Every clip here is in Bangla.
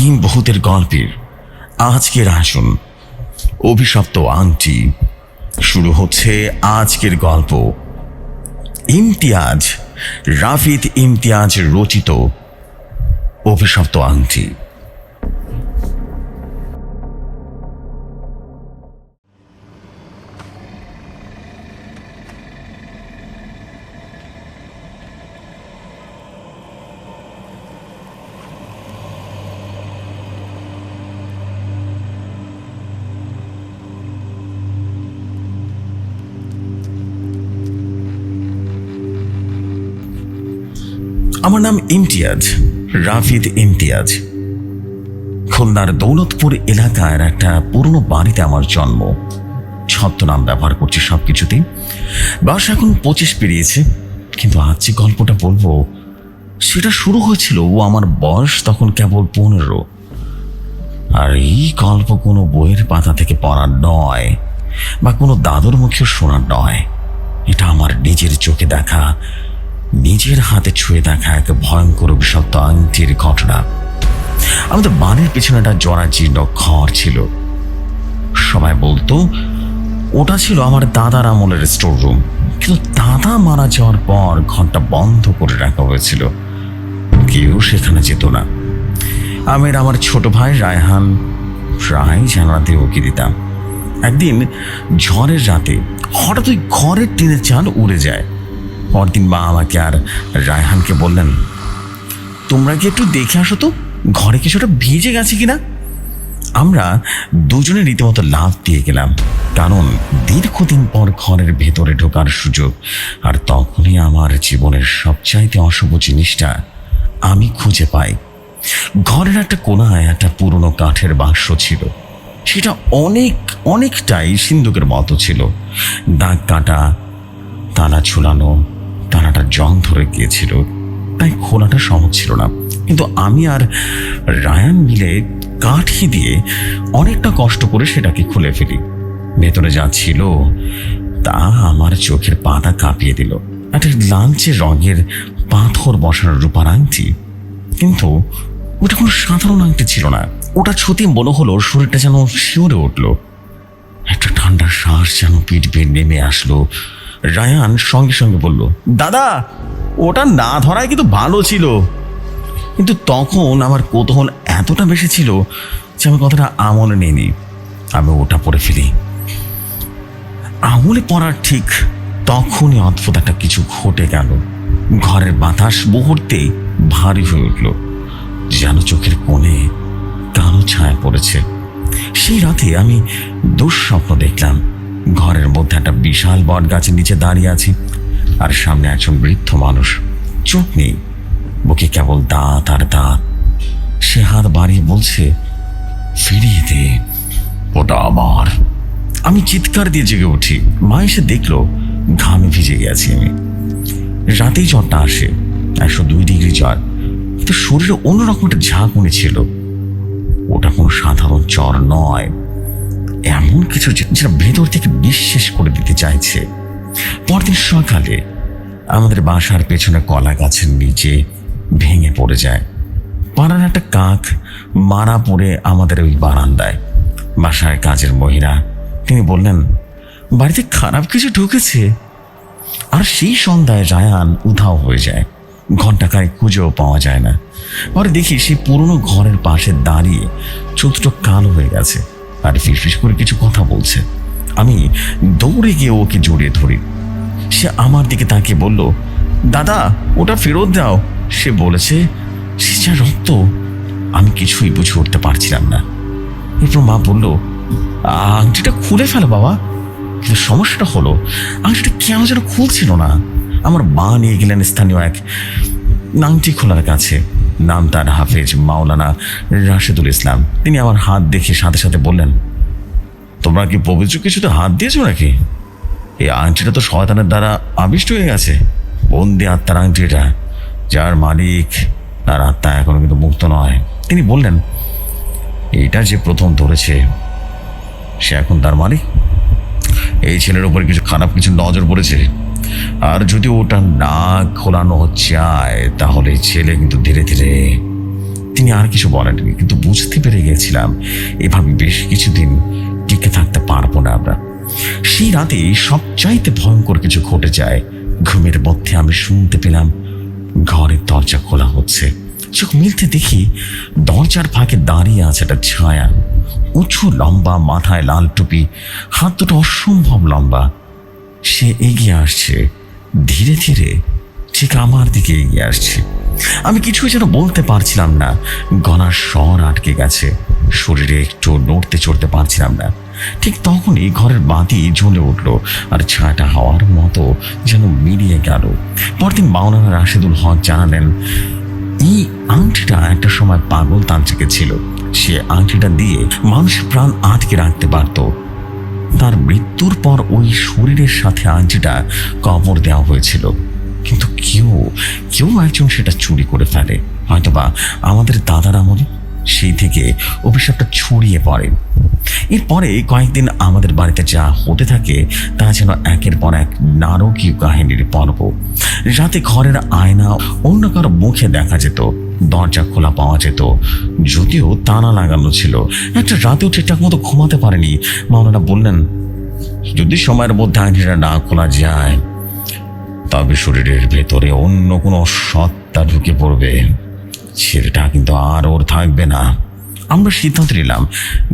হিম বহুতের গল্পের আজকের আসুন। অভিশপ্ত আংটি। শুরু হচ্ছে আজকের গল্প। ইমতিয়াজ রাফিদ ইমতিয়াজ রচিত অভিশপ্ত আংটি। আমার নাম ইমতিয়াজ, রাফিদ ইমতিয়াজ। খুলনার দৌলতপুর এলাকার একটা পুরনো বাড়িতে আমার জন্ম। ছদ্মনাম ব্যবহার করছি সব কিছুতেই বয়স এখন পঁচিশ পেরিয়েছে, কিন্তু আজ যে গল্পটা বলব, সেটা শুরু হয়েছিল, ও আমার বয়স তখন কেবল পনেরো। আর এই গল্প কোনো বইয়ের পাতা থেকে পড়ার নয়, বা কোনো দাদুর মুখে শোনার নয়। এটা আমার নিজের চোখে দেখা নিজের হাতে ছুঁয়ে দেখা এক ভয়ঙ্কর বিষাক্ত আংটির ঘটনা। আমাদের বাড়ির পিছনে একটা জরাজীর্ণ ঘর ছিল। সবাই বলতো, ওটা ছিল আমার দাদার আমলের স্টোর রুম কিন্তু দাদা মারা যাওয়ার পর ঘরটা বন্ধ করে রাখা হয়েছিল। কেউ সেখানে যেত না। আমি আর আমার ছোট ভাই রায়হান, প্রায় জানাতে ওকে দিতাম। একদিন ঝড়ের রাতে হঠাৎ ওই ঘরের টিনের চাল উড়ে যায়। পরদিন মা আমাকে আর রায়হানকে বললেন, তোমরা কি একটু দেখে আসো তো, ঘরে কিছুটা ভিজে গেছে কিনা? আমরা দুজনে রীতিমতো লাভ দিয়ে গেলাম, কারণ দীর্ঘদিন পর ঘরের ভেতরে ঢোকার সুযোগ, আর তখনই আমার জীবনের সবচাইতে অশুভ জিনিসটা আমি খুঁজে পাই। ঘরের একটা কোনায় একটা পুরনো কাঠের বাক্স ছিল, সেটা অনেক, অনেকটাই সিন্ধুকের মতো ছিল, দাগ কাটা, তালা ঝুলানো তালাটা জং ধরে গিয়েছিল, তাই খোলাটা সহজ ছিল না। কিন্তু আমি আর রায়ান মিলে কাঠি দিয়ে অনেকটা কষ্ট করে সেটাকে খুলে ফেলি। ভেতরে যা ছিল, তা আমার চোখের পাতা কাঁপিয়ে দিল। একটা লালচে রঙের পাথর বসানো রূপার আংটি কিন্তু ওটা কোনো সাধারণ আংটি ছিল না। ওটা ছুতি মনে হলো শরীরটা যেন শিওরে উঠল। একটা ঠান্ডা শ্বাস যেন পিঠ বেয়ে নেমে আসলো। রায়ান সঙ্গে সঙ্গে বলল, দাদা, ওটা না ধরাই কিন্তু ভালো ছিল। কিন্তু তখন আমার কৌতূহল এতটা বেশি ছিল যে আমি কথাটা আমলে নেইনি। আমি ওটা পড়ে ফেলি। আমলে পড়ার ঠিক তখনই অদ্ভুত একটা কিছু ঘটে গেল। ঘরের বাতাস মুহূর্তেই ভারী হয়ে উঠল। যেন চোখের কোণে কালো ছায়া পড়েছে। সেই রাতে আমি দুঃস্বপ্ন দেখলাম। ঘরের মধ্যে একটা বিশাল বট গাছের নিচে দাঁড়িয়ে আছি, আর সামনে একজন বৃদ্ধ মানুষ। চোখ নেই বুকে কেবল দাঁত আর দাঁত। সে হাত বাড়িয়ে বলছে, ফিরিয়ে দে, ওটা আমার। আমি চিৎকার দিয়ে জেগে উঠি। মা এসে দেখল, ঘামে ভিজে গেছি আমি। রাতেই জ্বরটা আসে, একশো দুই ডিগ্রি জ্বর। কিন্তু শরীরে অন্যরকম একটা ঝাঁকুনি ছিল। ওটা কোনো সাধারণ জ্বর নয়। এমন কিছু যেটা ভেতর থেকে বিশ্বাস করে দিতে চাইছে। পরদিন সকালে আমাদের বাসার পেছনে কলা গাছের নিচে ভেঙে পড়ে যায়। পাড়ার একটা কাক মারা পড়ে আমাদের ওই বারান্দায়। বাসায় কাজের মহিলা, তিনি বললেন, বাড়িতে খারাপ কিছু ঢুকেছে? আর সেই সন্ধ্যায় রায়ান উধাও হয়ে যায়। ঘন্টাকায় খুঁজেও পাওয়া যায় না। পরে দেখি সেই পুরনো ঘরের পাশে দাঁড়িয়ে চোখটা কালো হয়ে গেছে। আর ফিসফিস করে কিছু কথা বলছে। আমি দৌড়ে গিয়ে ওকে জড়িয়ে ধরি। সে আমার দিকে তাকিয়ে বলল, দাদা, ওটা ফেরত দাও। সে বলেছে, সে যা রক্ত, আমি কিছুই বুঝে উঠতে পারছিলাম না। এরপর মা বলল, আংটিটা খুলে ফেলো বাবা। কিন্তু সমস্যাটা হলো, আংটিটা কেন যেন খুলছিল না। আমার মা নিয়ে গেলেন স্থানীয় এক আংটি খোলার কাছে। নাম তার হাফেজ মাওলানা রাশেদুল ইসলাম। তিনি আমার হাত দেখে সাথে সাথে বললেন, তোমরা কি পবিত্র কিছুতে হাত দিয়েছ নাকি? এই আংটিটা তো শয়তানের দ্বারা আবিষ্ট হয়ে গেছে। বন্দি আত্মার আংটি এটা, যার মালিক তার আত্মা এখনও কিন্তু মুক্ত নয়। তিনি বললেন, এটা যে প্রথম ধরেছে, সে এখন তার মালিক? এই ছেলের উপরে কিছু খারাপ কিছু নজর পড়েছে। আর যদি ওটা না খোলানো যায়, তাহলে ছেলে কিন্তু ধীরে ধীরে, তিনি আর কিছু বলেননি, কিন্তু বুঝতে পেরে গেছিলাম, এভাবে বেশ কিছুদিন টিকে থাকতে পারব না আমরা। সেই রাতে সবচাইতে ভয়ঙ্কর কিছু ঘটে যায়। ঘুমের মধ্যে আমি শুনতে পেলাম, ঘরের দরজা খোলা হচ্ছে। চোখ মিলতে দেখি দরজার ফাঁকে দাঁড়িয়ে আছে একটা ছায়া। উঁচু, লম্বা, মাথায় লাল টুপি, হাত দুটো অসম্ভব লম্বা। সে এগিয়ে আসছে। ধীরে ধীরে ঠিক আমার দিকে এগিয়ে আসছে। আমি কিছুই যেন বলতে পারছিলাম না। গলার স্বর আটকে গেছে। শরীরে একটু নড়তে চড়তে পারছিলাম না। ঠিক তখনই ঘরের বাতি জ্বলে উঠল আর ছায়াটা হওয়ার মতো যেন মিলিয়ে গেল। পরদিন মাওলানা রাশেদুল হক জানালেন, এই আংটিটা একটা সময় পাগল তান্ত্রিকে ছিল। সে আংটিটা দিয়ে মানুষের প্রাণ আটকে রাখতে পারতো। তার মৃত্যুর পর ওই শরীরের সাথে আংটিটা কবর দেওয়া হয়েছিল। কিন্তু কেউ কেউ একজন সেটা চুরি করে ফেলে। হয়তোবা আমাদের দাদার আমলে সেই থেকে অভিশাপটা ছড়িয়ে পড়ে। এরপরে কয়েকদিন আমাদের বাড়িতে যা হতে থাকে, তা যেন একের পর এক নারকীয় কাহিনীর পর্ব। রাতে ঘরের আয়না অন্য কারও মুখে দেখা যেত। দরজা খোলা পাওয়া যেত। যদিও তালা লাগানো ছিল। একটা রাতেও ঠিকঠাক মতো ঘুমাতে পারেনি। মাওলানা বললেন, যদি সময়ের মধ্যে আইনটা না খোলা যায়, তবে শরীরের ভেতরে অন্য কোনো সত্তা ঢুকে পড়বে। ছেলেটা কিন্তু আর ওর থাকবে না। আমরা সিদ্ধান্ত নিলাম,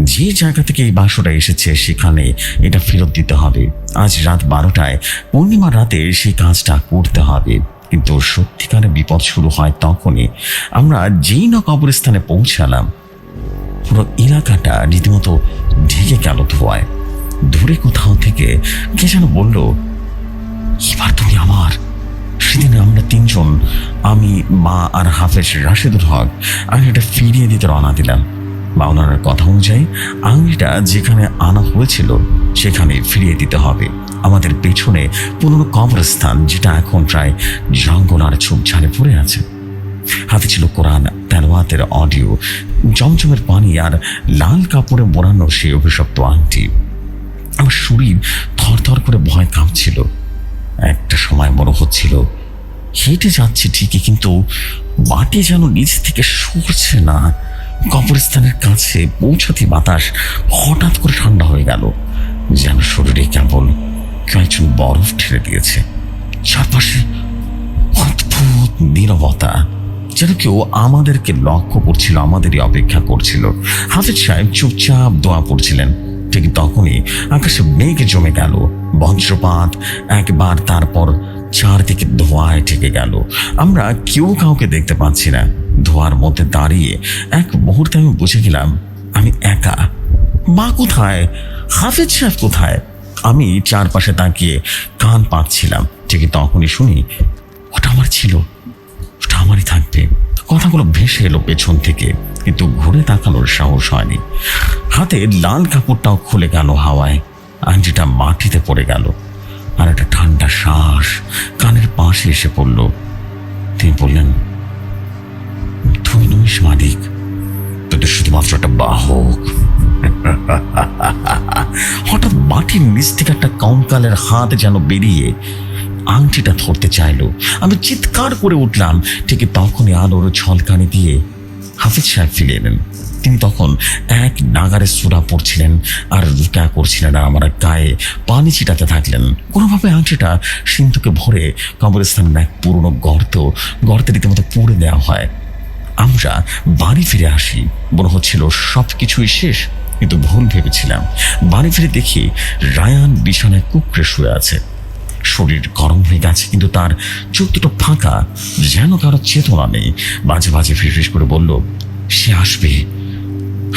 যে জায়গা থেকে এই বাসটা এসেছে সেখানে এটা ফেরত দিতে হবে। আজ রাত বারোটায়, পূর্ণিমার রাতে সেই কাজটা করতে হবে। কিন্তু সত্যিকারের বিপদ শুরু হয় তখনই। আমরা যেই না কবরস্থানে পৌঁছালাম, পুরো এলাকাটা রীতিমতো ঢেকে গেল ধোয়ায়। দূরে কোথাও থেকে কে যেন বলল, এবার তুমি আমার, সেদিন আমরা তিনজন, আমি, মা আর হাফেজ রাশেদুল হক আংটিটা ফিরিয়ে দিতে রওনা দিলাম। মাওলানার কথা অনুযায়ী আংটিটা যেখানে আনা হয়েছিল, সেখানে ফিরিয়ে দিতে হবে। আমাদের পেছনে পুরনো কবরস্থান যেটা এখন প্রায় জঙ্গল আর ঝোপঝাড়ে পড়ে আছে। হাতে ছিল কোরআন তেলোয়াতের অডিও, জমজমের পানি আর লাল কাপড়ে মোড়ানো সেই অভিশপ্ত আংটি। আমার শরীর থরথর করে ভয় কাঁপছিল। একটা সময় মনে হচ্ছিল, হেঁটে যাচ্ছে ঠিকই, কিন্তু মাটি যেন নিচ থেকে সরছে না। কবরস্থানের কাছে পৌঁছাতে বাতাস হঠাৎ করে ঠান্ডা হয়ে গেল, যেন শরীরে কেবল একজন বরফ ঠেলে দিয়েছে। চারপাশে অদ্ভুত নীরবতা, যেন কেউ আমাদেরকে লক্ষ্য করছিল, আমাদেরই অপেক্ষা করছিল। হাফিজ সাহেব চুপচাপ দোয়া পড়ছিলেন। ঠিক তখনই আকাশে মেঘ জমে গেল। বজ্রপাত একবার তারপর চারদিকে ধোঁয়ায় ঠেকে গেল। আমরা কেউ কাউকে দেখতে পাচ্ছি না। ধোঁয়ার মধ্যে দাঁড়িয়ে এক মুহূর্তে আমি বুঝে গেলাম, আমি একা। মা কোথায়? হাফিজ সাহেব কোথায়? আমি চারপাশে তাকিয়ে কান পাচ্ছিলাম। ঠিকই তখনই শুনি, ওটা আমার ছিল। ওটা আমারই থাকবে। কথাগুলো ভেসে এলো পেছন থেকে, কিন্তু ঘুরে তাকানোর সাহস হয়নি। হাতে লাল কাপড়টাও খুলে গেল হাওয়ায় আঞ্জিটা মাটিতে পড়ে গেল, আর একটা ঠান্ডা শ্বাস কানের পাশে এসে পড়ল। তিনি বললেন তুই নইস মালিক তুই তো শুধুমাত্র একটা বাহক। হঠাৎ মাটির নিচ থেকে একটা কঙ্কালের হাত যেন বেরিয়ে আংটিটা ধরতে চাইলো। আমি চিৎকার করে উঠলাম। ঠিক তখনই আলোর ছলকানি দিয়ে হাফিজ সাহেব ফিরে এলেন। তিনি তখন এক নাগারে সুরা পড়ছিলেন আর রুকা করছিলেন আর আমার গায়ে পানি ছিটাতে থাকলেন। কোনোভাবে আংটিটা সিন্ধুকে ভরে কবরস্থানের এক পুরনো গর্ত, গর্তে রীতিমতো পুড়ে দেওয়া হয়। আমরা বাড়ি ফিরে আসি। মনে হচ্ছিল সব কিছুই শেষ। কিন্তু ভুল ভেবেছিলাম। বাড়ি ফিরে দেখি রায়ান বিছানায় কুকড়ে শুয়ে আছে। শরীর গরম হয়ে গেছে, কিন্তু তার চোখ দুটো ফাঁকা, যেন কারও চেতনা নেই। বাজে বাজে ফিস করে বলল, সে আসবে।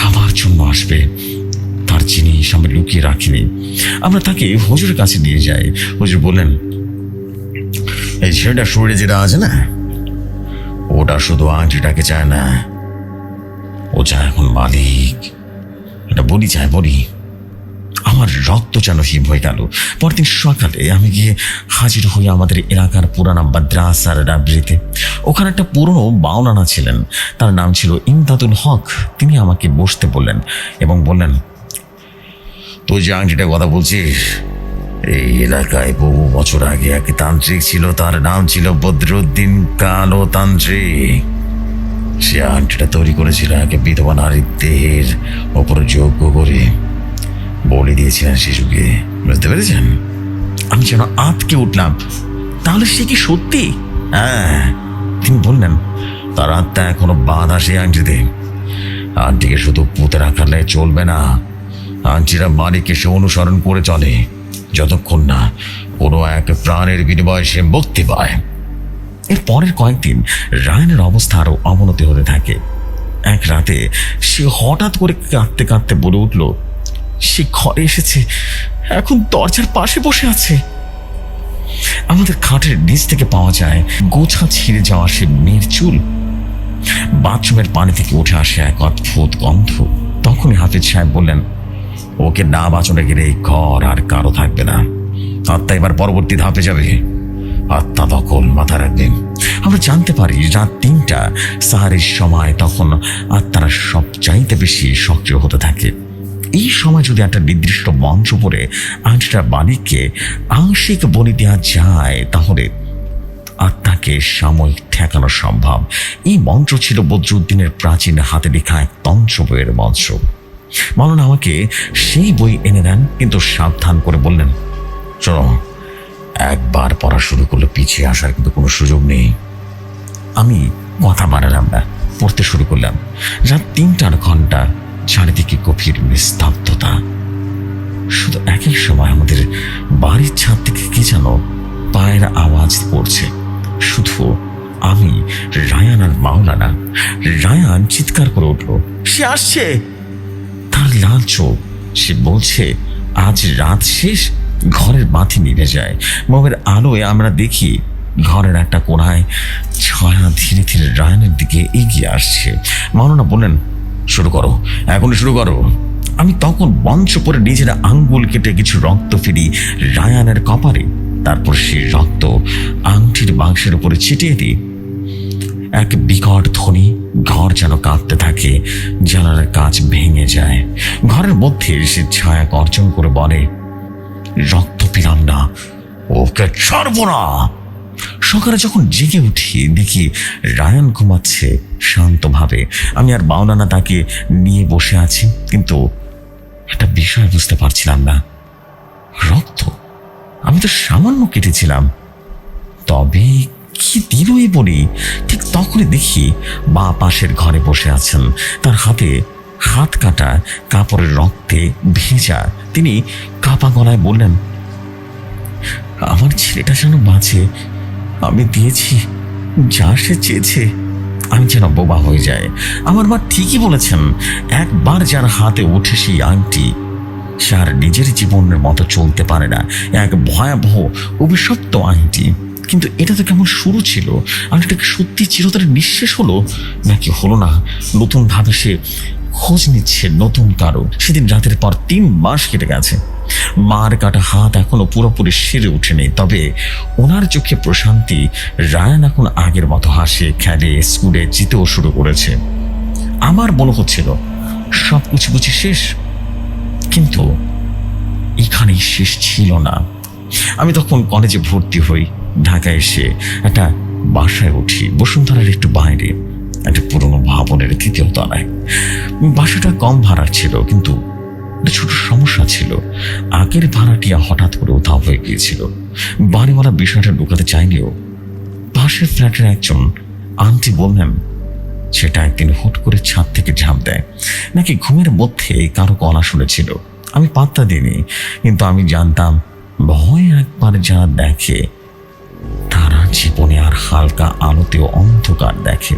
আমার জন্য আসবে। তার জিনিস আমরা লুকিয়ে রাখিনি। আমরা তাকে হুজুরের কাছে নিয়ে যাই। হুজুর বললেন, এই ছেলেটা শরীরে যেটা আছে না, ওটা শুধু আংটিটাকে চায় না। ও চায় এখন মালিক। এটা বলি চায় বলি। আমার রক্ত যেন হিম হয়ে গেল। পরদিন সকালে আমি গিয়ে হাজির হই আমাদের এলাকার পুরানা মাদ্রাসার লাইব্রেরিতে ওখানে একটা পুরনো বাউনানা ছিলেন। তার নাম ছিল ইমদাদুল হক। তিনি আমাকে বসতে বললেন এবং বললেন, তুই যে আংটিটা কথা বলছিস, এই এলাকায় বহু বছর আগে এক তান্ত্রিক ছিল। তার নাম ছিল বদরুদ্দিন কালো তান্ত্রিক সে আংটিটা তৈরি করেছিল, একে বিধবা নারীর দেহের ওপরে যোগ্য করে বলে দিয়েছিলেন শিশুকে। বুঝতে পেরেছেন? আমি যেন আঁতকে উঠলাম। তাহলে সে কি সত্যি? হ্যাঁ তিনি বললেন, তার আত্মা এখনও বাধা সে আংটিতে। আন্টিকে শুধু পুঁতে রাখালে চলবে না। আন্টিরা মালিককে সে অনুসরণ করে চলে। যতক্ষণ না কোনো এক প্রাণের বিনিময়ে সে মুক্তি পায়। এর পরের কয়েকদিন রায়নের অবস্থা আরও অবনতি হতে থাকে। এক রাতে সে হঠাৎ করে কাঁদতে কাঁদতে বলে উঠল, সে ঘরে এসেছে, এখন দরজার পাশে বসে আছে। আমাদের খাটের নিচ থেকে পাওয়া যায় গোছা ছিঁড়ে যাওয়া সে মেয়ের চুল। বাথরুমের পানি থেকে উঠে আসে এক অদ্ভুত গন্ধ। তখনই হাফিজ সাহেব বললেন, ওকে না বাঁচনে গেলে এই ঘর আর কারও থাকবে না। আত্মা এবার পরবর্তী ধাপে যাবে। আত্মা দখল মাথা রাখবেন আমরা জানতে পারি রাত তিনটা, সাহারির সময় তখন আত্মারা সব চাইতে বেশি সক্রিয় হতে থাকে। এই সময় যদি একটা নির্দিষ্ট মঞ্চ পড়ে আংশটা বালিককে আংশিক বলি দেওয়া যায়, তাহলে আত্মাকে সাময়িক ঠেকানো সম্ভব। এই মন্ত্র ছিল বদরুদ্দিনের প্রাচীন হাতে লেখা এক তন্ত্র বইয়ের মন্ত্র। মালন আমাকে সেই বই এনে দেন, কিন্তু সাবধান করে বললেন, চলো একবার পড়া শুরু করলে পিছিয়ে আসার কিন্তু কোনো সুযোগ নেই। আমি কথা বাড়ালাম না, পড়তে শুরু করলাম। রাত তিনটার ঘণ্টা, চারিদিকে গভীর নিস্তব্ধতা। শুধু একই সময় আমাদের বাড়ির ছাদ থেকে কি যেন পায়ের আওয়াজ পড়ছে। শুধু আমি, রায়ান আর মাওলানা। রায়ান চিৎকার করে উঠল, সে আসছে? তার লাল চোখ, সে বলছে, আজ রাত শেষ ঘরের বাতি নিভে যায়। মোমের আলোয় আমরা দেখি ঘরের একটা কোনায় ছায়া ধীরে ধীরে রায়ানের দিকে এগিয়ে আসছে। মাওলানা বললেন, শুরু করো, এখনই শুরু করো। আমি তখন মঞ্চ পরে নিজের আঙ্গুল কেটে কিছু রক্ত ফিরি রায়ানের কপারে তারপর সেই রক্ত আংটির বাক্সের উপরে ছিটিয়ে দিই। এক বিকট ধ্বনি ঘর যেন কাঁদতে থাকে, জানালার কাজ ভেঙে যায়। ঘরের মধ্যে সে ছায়া গর্জন করে বলে রক্ত পিলাম না ওকে ছাড়বো না সকালে যখন জেগে উঠি, দেখি রায়ান ঘুমাচ্ছে শান্তভাবে। আমি আর বাউনানা তাকে নিয়ে বসে আছি, কিন্তু একটা বিষয় বুঝতে পারছিলাম না। রক্ত? আমি তো সামান্য কেটেছিলাম। তবে কি দিল এই বলি, ঠিক তখনই দেখি বা পাশের ঘরে বসে আছেন। তার হাতে হাত কাটা, কাপড়ের রক্তে ভেজা, তিনি কাপা গলায় বললেন, আমার ছেলেটা যেন বাঁচে, আমি দিয়েছি যা সে চেয়েছে, আমি যেন বোবা হয়ে যায় আমার মা ঠিকই বলেছেন, একবার যার হাতে ওঠে সেই আংটি, সে আর নিজের জীবনের মতো চলতে পারে না। এক ভয়াবহ, অভিশপ্ত আংটি। কিন্তু এটা তো কেমন শুরু ছিল? আংটিটা কি সত্যি চিরতরে নিঃশেষ হলো? নাকি হলো না? নতুন ভাবে সে খোঁজ নিচ্ছে নতুন কারও সেদিন রাতের পর তিন মাস কেটে গেছে। মার কাটা হাত এখনও পুরোপুরি সেরে ওঠেনি। তবে ওনার চোখে প্রশান্তি, রায়ান এখন আগের মতো হাসে, খেলে, স্কুলে জিতেও শুরু করেছে। আমার মনে হচ্ছিল, সব কিছু বুঝি শেষ। কিন্তু এখানেই শেষ ছিল না। আমি তখন কলেজে ভর্তি হই, ঢাকায় এসে একটা বাসায় উঠি, বসুন্ধরার একটু বাইরে। একটা পুরনো ভবনের তৃতীয় তলায় বাসাটা কম ভাড়ার ছিল, কিন্তু একটা ছোট সমস্যা ছিল। আগের ভাড়াটিয়া হঠাৎ করে উধাও হয়ে গিয়েছিল। বাড়িওয়ালা বিষয়টা ঢুকাতে চাইলেও পাশের ফ্ল্যাটের একজন আন্টি বললেন, সেটা একদিন হুট করে ছাদ থেকে ঝাঁপ দেয়। নাকি ঘুমের মধ্যে কারও গলা শুনেছিল। আমি পাত্তা দিইনি, কিন্তু আমি জানতাম, ভয় একবার যারা দেখে জীবনে আর হালকা আলোতেও অন্ধকার দেখে।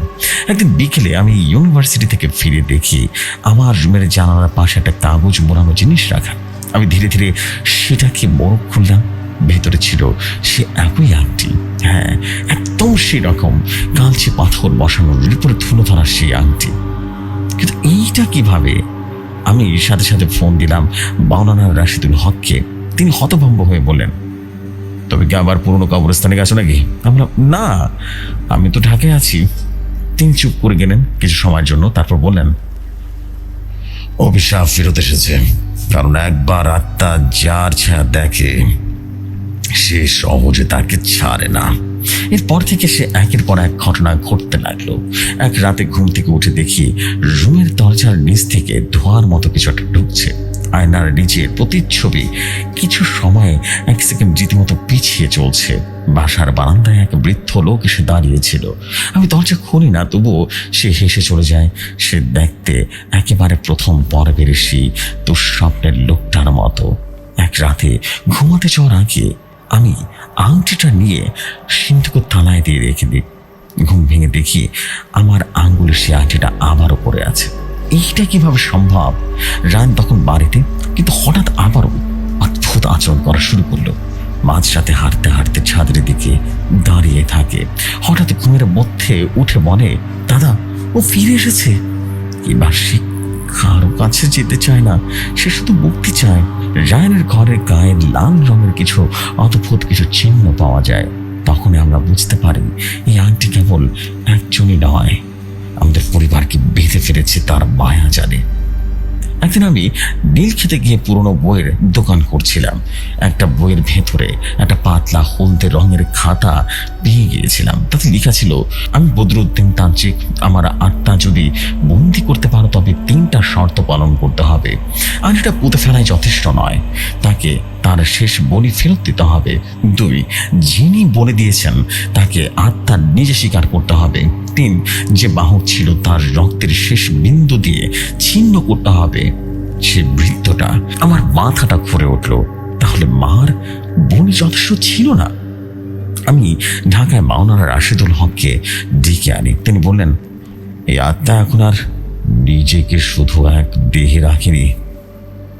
একদিন বিকেলে আমি ইউনিভার্সিটি থেকে ফিরে দেখি আমার রুমের জানালার পাশে একটা কাগজ মোড়ানো জিনিস রাখা। আমি ধীরে ধীরে সেটাকে বরফ খুললাম। ভেতরে ছিল সে একই আংটি। হ্যাঁ একদম সেই রকম কালচে পাথর বসানোর উপরে ধুলো ধরা সেই আংটি। কিন্তু এইটা কীভাবে? আমি সাথে সাথে ফোন দিলাম বাউনানার রাশিদুল হককে। তিনি হতভম্ব হয়ে বললেন তবে কি আবার পুরনো কবরস্থানে গেছো নাকি? আমরা না, আমি তো ঢাকায় আছি। তিনি চুপ করে গেলেন কিছু সময়ের জন্য, তারপর বললেন, অভিশাপ ফেরত এসেছে। কারণ একবার আত্মা যার ছায়া দেখে, সে সহজে তাকে ছাড়ে না। এরপর থেকে সে একের পর এক ঘটনা ঘটতে লাগল। এক রাতে ঘুম থেকে উঠে দেখি, রুমের দরজার নিচ থেকে ধোঁয়ার মতো কিছু একটা ঢুকছে। আয়নার নিচের প্রতিচ্ছবি কিছু সময় এক সেকেন্ড রীতিমতো পিছিয়ে চলছে। বাসার বারান্দায় এক বৃদ্ধ লোক এসে দাঁড়িয়েছিল আমি দরজা খুলি না, তবুও সে হেসে চলে যায়। সে দেখতে একেবারে প্রথম পর্বের সেই দুঃস্বপ্নের লোকটার মতো। এক রাতে ঘুমাতে যাওয়ার আগে আমি আংটিটা নিয়ে সিন্ধুকের তালায় দিয়ে রেখে দিই। ঘুম ভেঙে দেখি আমার আঙ্গুলের সে আংটিটা আবারও পড়ে আছে। এইটা কীভাবে সম্ভব? রান তখন বাড়িতে কিন্তু হঠাৎ আবারও অদ্ভুত আচরণ করা শুরু করল। মাঝরাতে হাঁটতে হাঁটতে ছাদের দিকে দাঁড়িয়ে থাকে। হঠাৎ ঘুমের মধ্যে উঠে বলে, দাদা, ও ফিরে এসেছে। এবার সে কারও কাছে যেতে চায় না, সে শুধু মুক্তি চায়। রায়নের ঘরের গায়ে লাল রঙের কিছু অদ্ভুত কিছু চিহ্ন পাওয়া যায়। তখনই আমরা বুঝতে পারি, এই আংটি কেবল একজনই নয়। আমাদের পরিবারকে বেঁধে ফেলেছে তার মায়া জানে। একদিন আমি নীল খেতে গিয়ে পুরনো বইয়ের দোকান করছিলাম। একটা বইয়ের ভেতরে একটা পাতলা হলদে রঙের খাতা পেয়ে গিয়েছিলাম। তাতে লেখা ছিল, আমি বদরুদ্দিন তান্ত্রিক, আমার আত্মা যদি বন্দি করতে পারো, তবে তিনটা শর্ত পালন করতে হবে। আর এটা পুঁতে ফেলায় যথেষ্ট নয়। তাকে তার শেষ বলি ফেরত দিতে হবে। দুই, যিনি বলে দিয়েছেন, তাকে আত্মা নিজে স্বীকার করতে হবে। তিন, যে বাহক ছিল তার রক্তের শেষ বিন্দু দিয়ে ছিন্ন করতে হবে। সে বৃত্তটা আমার মাথাটা ঘুরে উঠল। তাহলে মার বলি যথেষ্ট ছিল না? আমি ঢাকায় মাওনারা রাশেদুল হককে ডেকে আনি। তিনি বললেন, এই আত্মা এখন আর নিজেকে শুধু এক দেহে রাখেনি।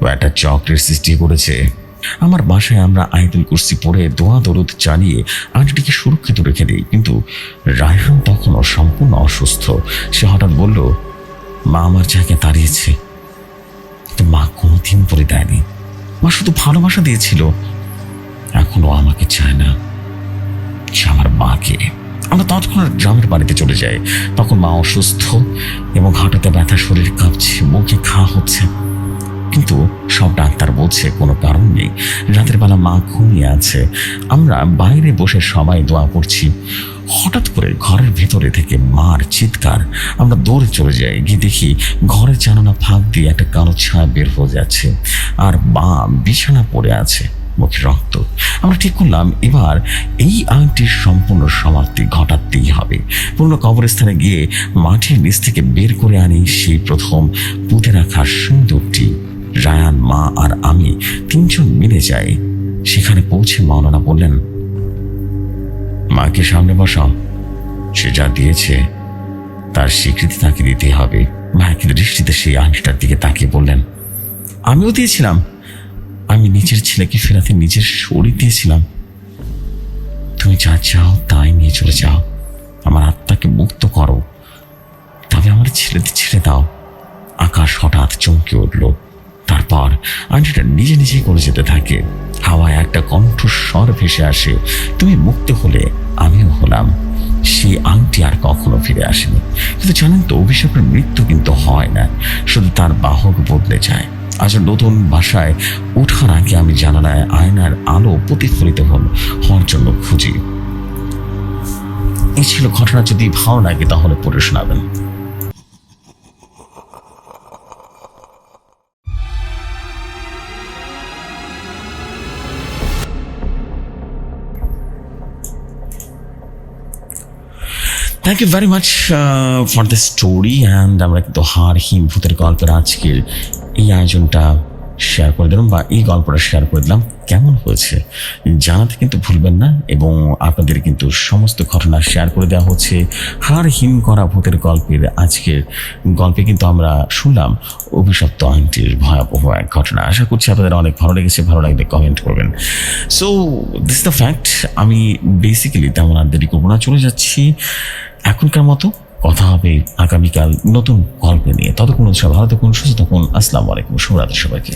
ও একটা চক্রের সৃষ্টি করেছে। আমার বাসায় আমরা আইতুল কুর্সি পরে দোয়া দরুদ চালিয়ে আন্টিটিকে সুরক্ষিত রেখে দিই। কিন্তু রায়হান তখনও সম্পূর্ণ অসুস্থ। সে হঠাৎ বলল, মা আমার জায়গায় দাঁড়িয়েছে। কিন্তু মা কোনোদিন বলে দেয়নি। মা শুধু ভালোবাসা দিয়েছিল। এখনও আমাকে চায় না। সে আমার মাকে। আমরা তৎক্ষণাৎ গ্রামের বাড়িতে চলে যাই। তখন মা অসুস্থ এবং হাঁটুতে ব্যথা, শরীর কাঁপছে, মুখে খা হচ্ছে। কিন্তু সব ডাক্তার বলছে কোনো কারণ নেই। রাতের বেলা মা ঘুমিয়ে আছে। আমরা বাইরে বসে সবাই দোয়া করছি। হঠাৎ করে ঘরের ভেতরে থেকে মার চিৎকার। আমরা দৌড়ে চলে যাই। গিয়ে দেখি ঘরের জানালা ফাঁক দিয়ে একটা কালো ছায়া বের হয়ে যাচ্ছে। আর মা বিছানা পড়ে আছে, মুখে রক্ত। আমরা ঠিক করলাম, এবার এই আংটির সম্পূর্ণ সমাপ্তি ঘটাতেই হবে। পুরনো কবরস্থানে গিয়ে মাটির নিচ থেকে বের করে আনি সেই প্রথম পুঁতে রাখা সুন্দরটি। রায়ান, মা আর আমি তিনজন মিলে যাই। সেখানে পৌঁছে মাওলানা বললেন, মাকে সামনে বসাও। সে যা দিয়েছে, তার স্বীকৃতি তাকে দিতে হবে। মায়ের দৃষ্টিতে সেই আংটিটার দিকে তাকিয়ে বললেন, আমিও দিয়েছিলাম। আমি নিজের ছেলেকে ফেরাতে নিজের শরীর দিয়েছিলাম। তুমি যা চাও তাই নিয়ে চলে যাও। আমার আত্মাকে মুক্ত করো। তবে আমার ছেলেদের ছেড়ে দাও। আকাশ হঠাৎ চমকে উঠল। তারপর আংটিটা নিজে নিজেই করে যেতে থাকে। হাওয়ায় একটা কণ্ঠস্বর ভেসে আসে, তুমি মুক্ত হলে আমিও হলাম। সেই আংটি আর কখনো ফিরে আসেনি। কিন্তু জানেন তো, অভিশাপের মৃত্যু কিন্তু হয় না, শুধু তার বাহক বদলে যায়। আজ নতুন বাসায় ওঠার আগে আমি জানালায় আয়নার আলো প্রতিফলিত হল, হওয়ার জন্য খুঁজি। এই ছিল ঘটনা, যদি ভালো লাগে তাহলে পড়ে শোনাবেন। Thank you very much for the story and আমরা কিন্তু হার হিম ভূতের গল্পের আজকের এই আয়োজনটা শেয়ার করে দিলাম, বা এই গল্পটা শেয়ার করে দিলাম। কেমন হয়েছে জানাতে কিন্তু ভুলবেন না, এবং আপনাদের কিন্তু সমস্ত ঘটনা শেয়ার করে দেওয়া হচ্ছে হার হিম করা ভূতের গল্পের আজকের গল্পে কিন্তু আমরা শুনলাম অভিশপ্ত আইনটির ভয়াবহ এক ঘটনা। আশা করছি আপনাদের অনেক ভালো লেগেছে, ভালো লাগলে কমেন্ট করবেন। সো দিস দ্য ফ্যাক্ট আমি বেসিক্যালি তেমন আর দেরি করব না, চলে যাচ্ছি এখনকার মতো কথা হবে আগামীকাল নতুন গল্প নিয়ে। ততক্ষণ সব ভালো থাকুন, সুস্থ থাকুন। আসসালামু আলাইকুম, শুভরাত্রি সবাইকে।